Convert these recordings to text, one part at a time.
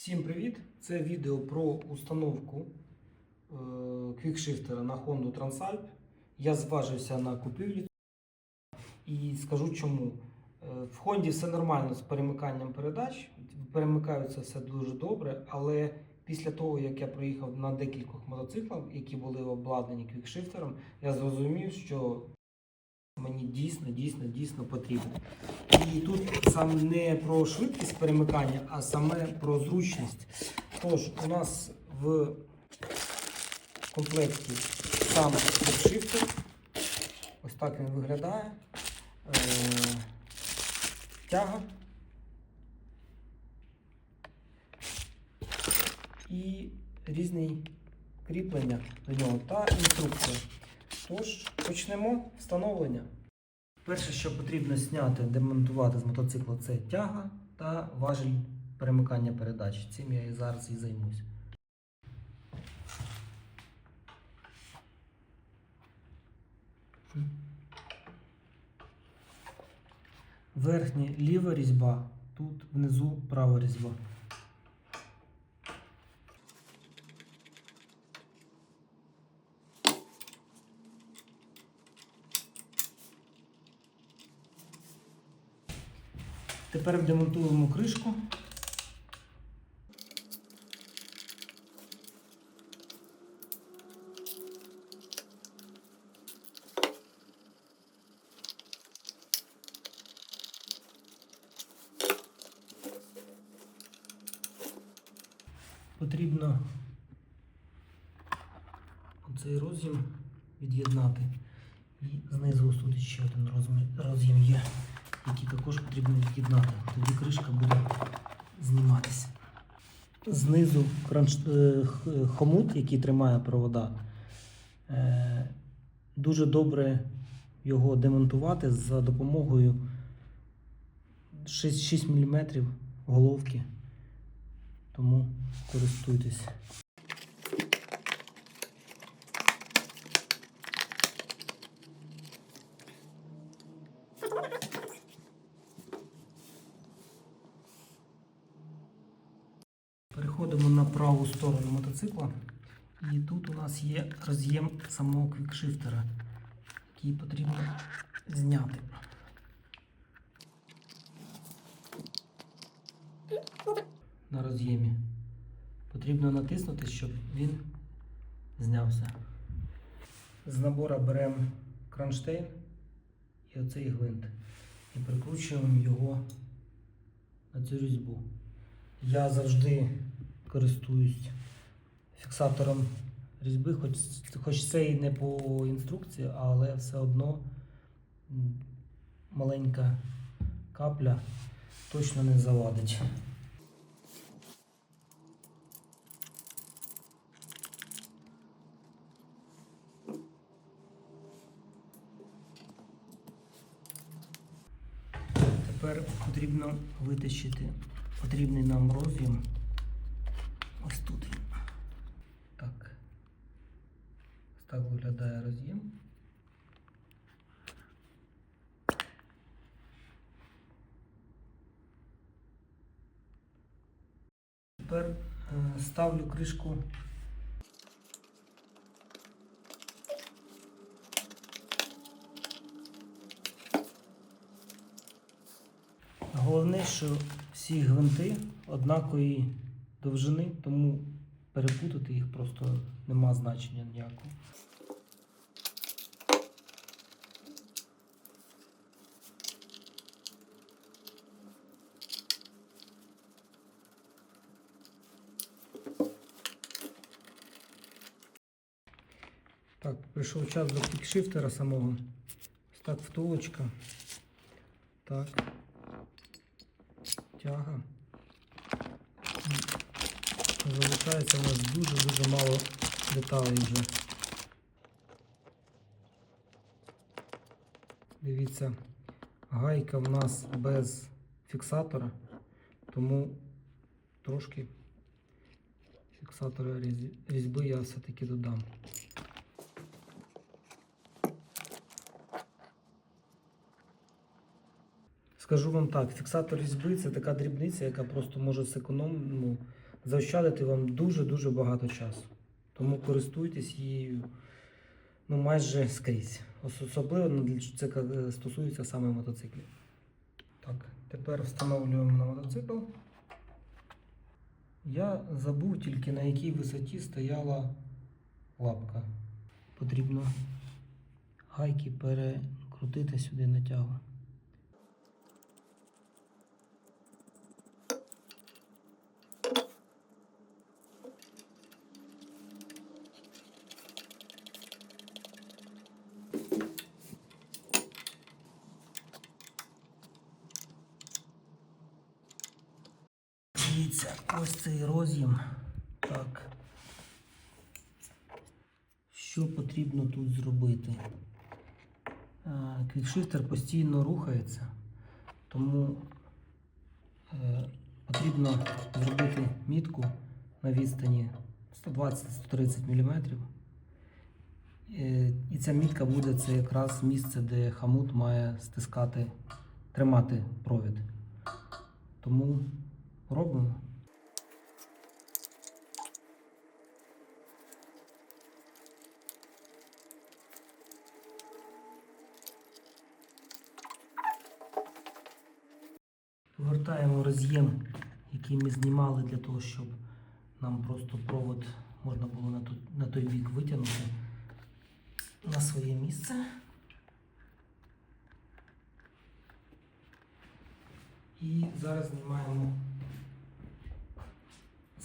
Всім привіт! Це відео про установку е, квікшифтера на Honda Transalp. Я зважився на купівлі і скажу чому. Е, В Honda все нормально з перемиканням передач, перемикаються все дуже добре, але після того, як я проїхав на декількох мотоциклах, які були обладнані квікшифтером, я зрозумів, що мені дійсно, дійсно, дійсно потрібно. І тут саме не про швидкість перемикання, а саме про зручність. Тож, у нас в комплекті сам шифтер. Ось так він виглядає. Е, Тяга. І різні кріплення до нього та інструкція. Тож, почнемо встановлення. Перше, що потрібно зняти, демонтувати з мотоцикла, це тяга та важіль перемикання передач. Цим я і зараз і займусь. Верхня ліва різьба, тут внизу права різьба. Тепер демонтуємо кришку. Потрібно цей роз'єм від'єднати. І знизу ось тут ще один роз'єм є які також потрібно від'єднати. Тоді кришка буде зніматися. Знизу е, хомут, який тримає провода, е, дуже добре його демонтувати за допомогою 6, 6 мм головки. Тому користуйтесь. Переходимо на праву сторону мотоцикла. І тут у нас є роз'єм самого квікшифтера, який потрібно зняти. На роз'ємі. Потрібно натиснути, щоб він знявся. З набора беремо кронштейн і оцей гвинт. І прикручуємо його на цю різьбу. Я завжди користуюсь фіксатором різьби, хоч, хоч це і не по інструкції, але все одно маленька капля точно не завадить. Тепер потрібно витащити потрібний нам роз'єм. Ось тут він. Так. Так виглядає роз'єм. Тепер е, ставлю кришку. Головне, що всі гвинти однакової довжини, тому перепутати їх просто нема значення ніякого. Так, прийшов час до кікшифтера самого. Ось так втулочка. Так тяга. Залишається у нас дуже-дуже мало деталей вже. Дивіться, гайка в нас без фіксатора, тому трошки фіксатора різьби я все-таки додам. Скажу вам так, фіксатор різьби це така дрібниця, яка просто може ну, заощадити вам дуже-дуже багато часу. Тому користуйтесь її ну, майже скрізь. Особливо це стосується саме мотоциклів. Так, тепер встановлюємо на мотоцикл. Я забув тільки на якій висоті стояла лапка. Потрібно гайки перекрутити сюди на тягу. Дивіться, ось цей роз'єм. Так. Що потрібно тут зробити? Е, Квікшифтер постійно рухається, тому е, потрібно зробити мітку на відстані 120-130 мм. Е, І ця мітка буде це якраз місце, де хамут має стискати, тримати провід. Тому робимо. Повертаємо роз'єм, який ми знімали для того, щоб нам просто провод можна було на, ту- на той бік витягнути на своє місце. І зараз знімаємо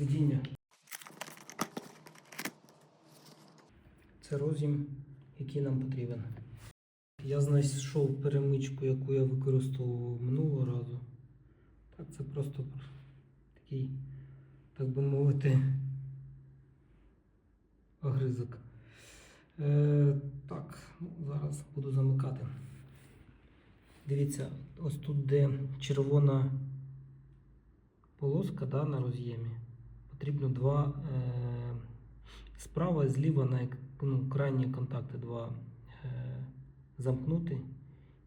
сидіння. Це роз'єм, який нам потрібен. Я знайшов перемичку, яку я використовував минулого разу. Так, це просто такий, так би мовити, огризок. Е, так, ну, зараз буду замикати. Дивіться, ось тут, де червона полоска да, на роз'ємі, потрібно два е, справа і зліва на ну, крайні контакти два е, замкнути,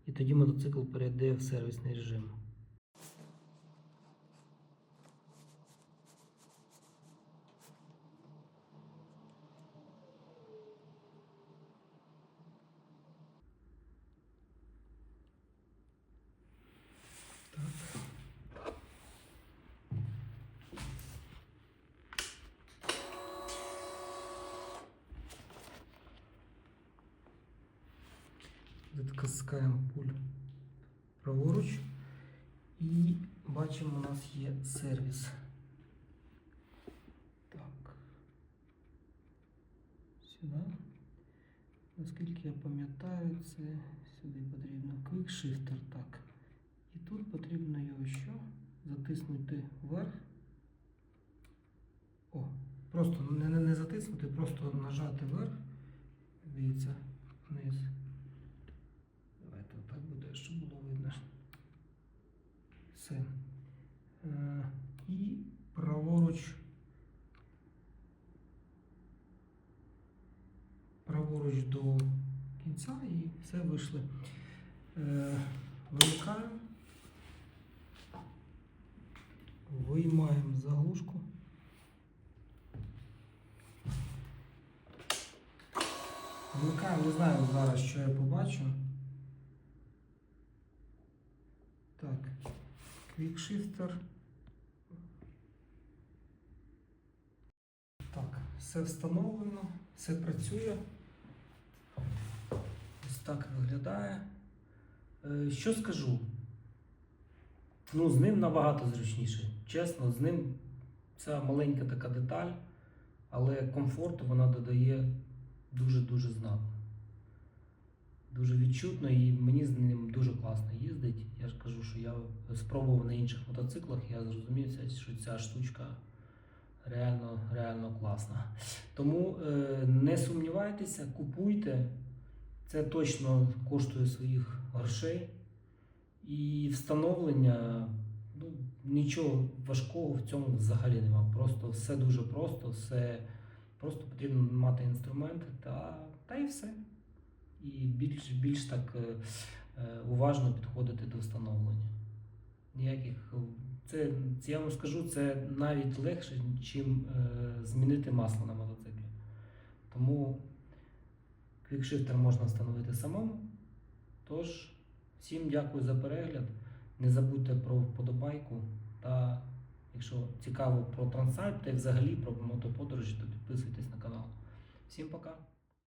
і тоді мотоцикл перейде в сервісний режим. Відкаскаємо пуль праворуч і бачимо, у нас є сервіс. Так. Сюди. Наскільки я пам'ятаю, це сюди потрібно Shifter. Так. І тут потрібно його що? Затиснути вверх. О, просто не, не, не затиснути, просто нажати вверх. Дивіться, вниз. Давайте отак буде, щоб було видно. Все. Е, і праворуч. Праворуч до кінця і все вийшли. Е, вимикаємо. Виймаємо заглушку. Вмикаємо, не знаю зараз, що я побачу. Так, квікшифтер. Так, все встановлено, все працює. Ось так виглядає. Е, Що скажу? Ну, з ним набагато зручніше. Чесно, з ним ця маленька така деталь, але комфорту вона додає дуже-дуже знатно. Дуже відчутно і мені з ним дуже класно їздить. Я ж кажу, що я спробував на інших мотоциклах, я зрозумів, що ця штучка реально, реально класна. Тому е, не сумнівайтеся, купуйте. Це точно коштує своїх грошей. І встановлення, ну, нічого важкого в цьому взагалі нема. Просто все дуже просто, все просто потрібно мати інструменти та, та і все. І більш, більш так е, е, уважно підходити до встановлення. Ніяких. Це, це я вам скажу, це навіть легше, е, змінити масло на мотоциклі. Тому квікшифтер можна встановити самому. Тож, всім дякую за перегляд. Не забудьте про вподобайку. Та якщо цікаво про Трансальп та взагалі про мотоподорожі, то підписуйтесь на канал. Всім пока!